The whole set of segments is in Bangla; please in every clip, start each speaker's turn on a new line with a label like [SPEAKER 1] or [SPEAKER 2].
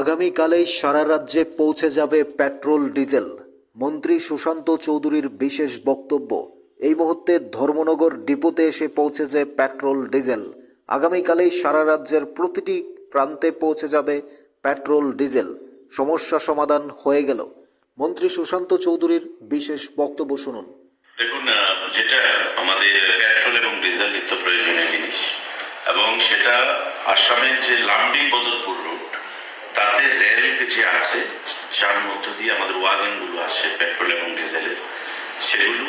[SPEAKER 1] আগামীকালেই সারা রাজ্যে পৌঁছে যাবে পেট্রোল, ডিজেল। মন্ত্রী সুশান্ত চৌধুরীর বিশেষ বক্তব্য, এই মুহূর্তে ধর্মনগর ডিপোতে এসে পৌঁছেছে পেট্রোল, ডিজেল। আগামীকালেই সারা রাজ্যের প্রতিটি প্রান্তে পৌঁছে যাবে পেট্রোল, ডিজেল। সমস্যা সমাধান হয়ে গেল। মন্ত্রী সুশান্ত চৌধুরীর বিশেষ বক্তব্য শুনুন।
[SPEAKER 2] দেখুন যেটা আমাদের পেট্রোল এবং ডিজেল নিত্য প্রয়োজনীয় জিনিস। এবং সেটা আসামের যে লামডিং বদরপুর রুট তাতে রেল যে আছে, যার মধ্য দিয়ে আমাদের ওয়াগনগুলো আসে, পেট্রোল এবং ডিজেলের সেগুলো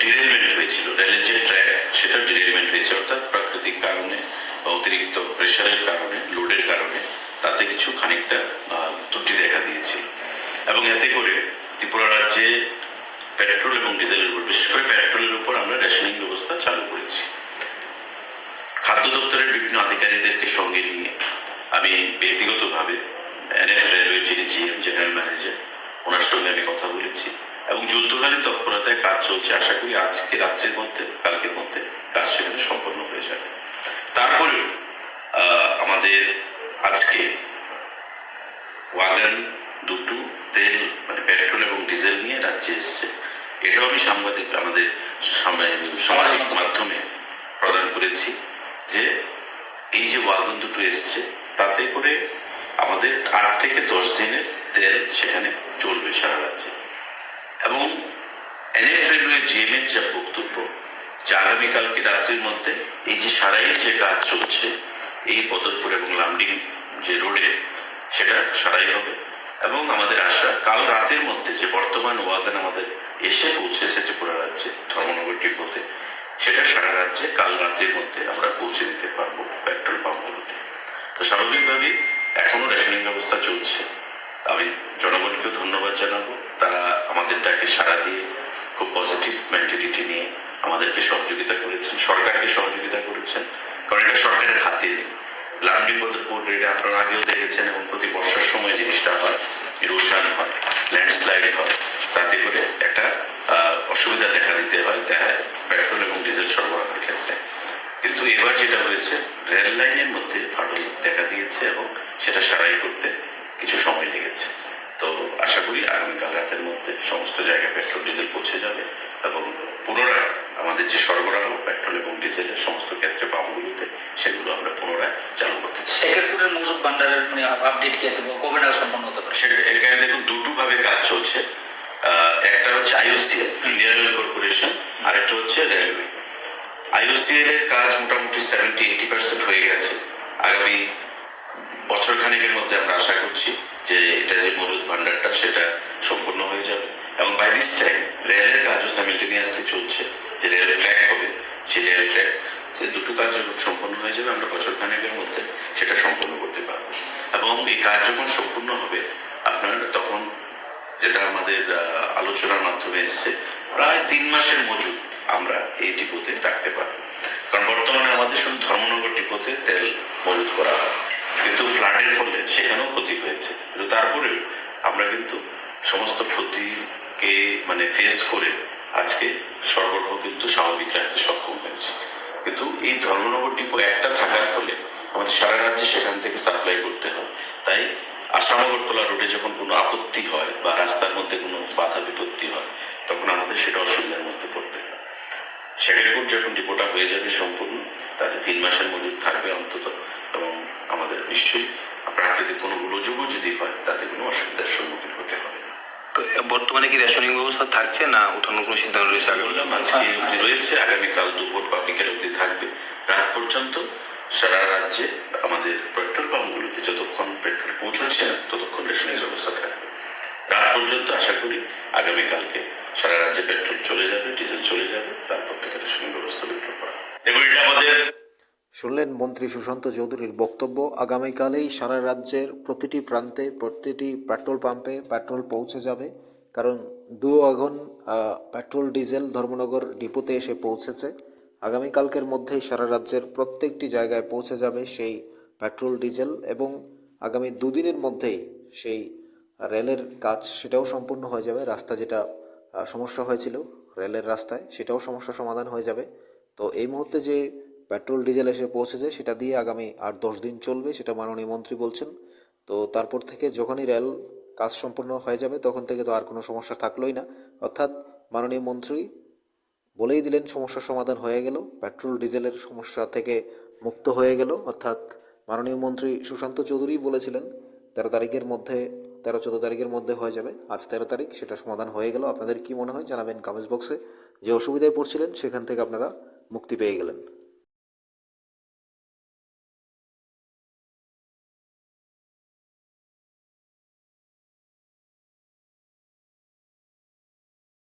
[SPEAKER 2] ডিরেলমেন্ট হয়েছিল। রেলের যে ট্র্যাক, সেটা ডিরেলমেন্ট হয়েছে। অর্থাৎ প্রাকৃতিক কারণে বা অতিরিক্ত প্রেশারের কারণে, লোডের কারণে তাতে কিছু খানিকটা ত্রুটি দেখা দিয়েছিল এবং এতে করে ত্রিপুরা রাজ্যে পেট্রোল এবং ডিজেলের উপর, বিশেষ করে পেট্রোলের উপর আমরা রেশনিং ব্যবস্থা চালু করেছি। খাদ্য দপ্তরের বিভিন্ন আধিকারিকদেরকে সঙ্গে নিয়ে আমি ব্যক্তিগতভাবে এনএফ যিনি জিএম জেনারেল ম্যানেজার, ওনার সঙ্গে আমি কথা বলেছি এবং যুদ্ধকালীন তৎপরতায় কাজ চলছে। আশা করি আজকে রাত্রের মধ্যে, কালকের মধ্যে কাজ সেখানে সম্পন্ন হয়ে যাবে। তারপরেও আমাদের আজকে ওয়াগন দুটো, তেল মানে পেট্রোল এবং ডিজেল নিয়ে রাজ্যে এসছে। এটাও আমি সাংবাদিক, আমাদের সামা- সামাজিক মাধ্যমে প্রদান করেছি যে এই যে ওয়াগন দুটো এসছে তাতে করে আমাদের আট থেকে দশ দিনের তেল সেখানে চলবে সারা রাজ্যে। এবং এনএফ রেলওয়ে জিএম এর যা বক্তব্য, যে আগামীকালকে রাত্রির মধ্যে এই যে সারাইয়ের যে কাজ চলছে, এই পদরপুর এবং লামডিং যে রোডে, সেটা সারাই হবে। এবং আমাদের আশা, কাল রাতের মধ্যে যে বর্তমান ওয়াগান আমাদের এসে পৌঁছেছে ত্রিপুরা রাজ্যে ধর্মনগর ডিপোতে সেটা সারা রাজ্যে কাল রাতের মধ্যে আমরা পৌঁছে দিতে পারব পেট্রোল পাম্পগুলোতে তো স্বাভাবিকভাবেই এখনও রেশনিং ব্যবস্থা চলছে। আমি জনগণকে ধন্যবাদ জানাব। তারা আমাদের ডাকে সাড়া দিয়ে খুব পজিটিভ মেন্টালিটি নিয়ে আমাদেরকে সহযোগিতা করেছেন, সরকারকে সহযোগিতা করেছেন। কারণ এটা সরকারের হাতে। নেই লান্ডিং বোর্ড এটা আপনারা আগেও দেখেছেন এবং প্রতি বর্ষার সময় জিনিসটা হয় ইরোশন হয় ল্যান্ডস্লাইড হয়। তাতে করে একটা অসুবিধা দেখা দিতে হয়, দেখায় পেট্রোল এবং ডিজেল সরবরাহের ক্ষেত্রে। কিন্তু এবার যেটা হয়েছে রেল লাইনের মধ্যে ফাটল দেখা দিয়েছে এবং সেটা সারাই করতে কিছু সময় লেগেছে। তো আশা করি আগামীকাল রাতের মধ্যে সমস্ত জায়গায় পেট্রোল ডিজেল পৌঁছে যাবে এবং পুনরায় আমাদের যে সরবরাহ পেট্রোল এবং ডিজেলের সমস্ত ক্ষেত্রে পাম্পগুলোতে সেগুলো আমরা পুনরায় চালু করতে।
[SPEAKER 3] শেখরপুরের মজুদ ভান্ডারের মানে আপডেট কি আছে কবে নাগাদ সম্পন্ন হতে পারে?
[SPEAKER 2] সেটা এখানে দেখুন দুটো ভাবে কাজ চলছে। একটা হচ্ছে আইওসিএল ইন্ডিয়ান রেল কর্পোরেশন আর একটা হচ্ছে রেলওয়ে আইওসিএল এর কাজ মোটামুটি সেভেন্টি এইটি পার্সেন্ট হয়ে গেছে। আগামী বছর খানেকের মধ্যে আমরা আশা করছি যে এটা যে মজুদ ভান্ডারটা সেটা সম্পূর্ণ হয়ে যাবে। এবং বাই দিস টাইম রেলের কাজও সাইমিলটেনিয়াসলি চলছে। যে রেল ট্র্যাক হবে সেই রেল ট্র্যাক সে দুটো কাজ যখন সম্পন্ন হয়ে যাবে, আমরা বছর খানেকের মধ্যে সেটা সম্পন্ন করতে পারব। এবং এই কাজ যখন সম্পূর্ণ হবে, আপনার তখন যেটা আমাদের আলোচনার মাধ্যমে এসছে, প্রায় তিন মাসের মজুদ আমরা এই ডিপোতে রাখতে পারব। কারণ বর্তমানে আমাদের শুধু ধর্মনগর ডিপোতে তেল মজুদ করা হয়। কিন্তু ফ্লাডের ফলে সেখানেও ক্ষতি হয়েছে। কিন্তু তারপরেও আমরা কিন্তু সমস্ত ক্ষতিকে মানে ফেস করে আজকে সরবরাহ কিন্তু স্বাভাবিক রাখতে সক্ষম হয়েছে। কিন্তু এই ধর্মনগর ডিপো একটা থাকার ফলে আমাদের সারা রাজ্যে সেখান থেকে সাপ্লাই করতে হয়। তাই আসামগরতলা রোডে যখন কোনো আপত্তি হয় বা রাস্তার মধ্যে কোনো বাধা বিপত্তি হয়, তখন আমাদের সেটা অসুবিধার মধ্যে পড়তে হয় শেখেরপুর যখন ডিপোটা হয়ে যাবে সম্পূর্ণ তাতে তিন মাসের মজুদ থাকবে অন্তত এবং আমাদের নিশ্চয়ই প্রাকৃতিক কোনো গোলযোগও যদি হয় তাতে কোনো অসুবিধার সম্মুখীন হতে হবে
[SPEAKER 4] তো বর্তমানে কি রেশনিং ব্যবস্থা থাকছে না ওঠানোর কোনো সিদ্ধান্ত রয়েছে?
[SPEAKER 2] বললাম আজকে রয়েছে আগামীকাল দুপুর বা বিকেল অবধি থাকবে। রাত পর্যন্ত সারা রাজ্যে আমাদের পেট্রোল পাম্পগুলোতে যতক্ষণ পেট্রোল পৌঁছচ্ছে না ততক্ষণ রেশনের ব্যবস্থা থাকবে। রাত পর্যন্ত আশা করি আগামীকালকে সারা রাজ্যে পেট্রোল চলে যাবে, ডিজেল চলে যাবে, তারপর থেকে রেশনের ব্যবস্থা বিদ্রোহ করা।
[SPEAKER 1] শুনলেন মন্ত্রী সুশান্ত চৌধুরীর বক্তব্য। আগামীকালেই সারা রাজ্যের প্রতিটি প্রান্তে প্রতিটি পেট্রোল পাম্পে পেট্রোল পৌঁছে যাবে। কারণ দু আগুন পেট্রোল, ডিজেল ধর্মনগর ডিপোতে এসে পৌঁছেছে। আগামীকালকের মধ্যেই সারা রাজ্যের প্রত্যেকটি জায়গায় পৌঁছে যাবে সেই পেট্রোল, ডিজেল এবং আগামী দুদিনের মধ্যেই সেই রেলের কাজ সেটাও সম্পূর্ণ হয়ে যাবে। রাস্তা যেটা সমস্যা হয়েছিল রেলের রাস্তায়, সেটাও সমস্যা সমাধান হয়ে যাবে। তো এই মুহূর্তে যে পেট্রোল, ডিজেল এসে পৌঁছেছে, সেটা দিয়ে আগামী আট দশ দিন চলবে, সেটা মাননীয় মন্ত্রী বলছেন। তো তারপর থেকে যখনই রেল কাজ সম্পূর্ণ হয়ে যাবে, তখন থেকে তো আর কোনো সমস্যা থাকলোই না। অর্থাৎ মাননীয় মন্ত্রী বলেই দিলেন, সমস্যার সমাধান হয়ে গেল, পেট্রোল, ডিজেলের সমস্যা থেকে মুক্ত হয়ে গেল। অর্থাৎ মাননীয় মন্ত্রী সুশান্ত চৌধুরী বলেছিলেন তেরো তারিখের মধ্যে, তেরো চোদ্দ তারিখের মধ্যে হয়ে যাবে। আজ তেরো তারিখ, সেটা সমাধান হয়ে গেল। আপনাদের কি মনে হয় জানাবেন কমেন্টস বক্সে। যে অসুবিধায় পড়ছিলেন, সেখান থেকে আপনারা মুক্তি পেয়ে গেলেন।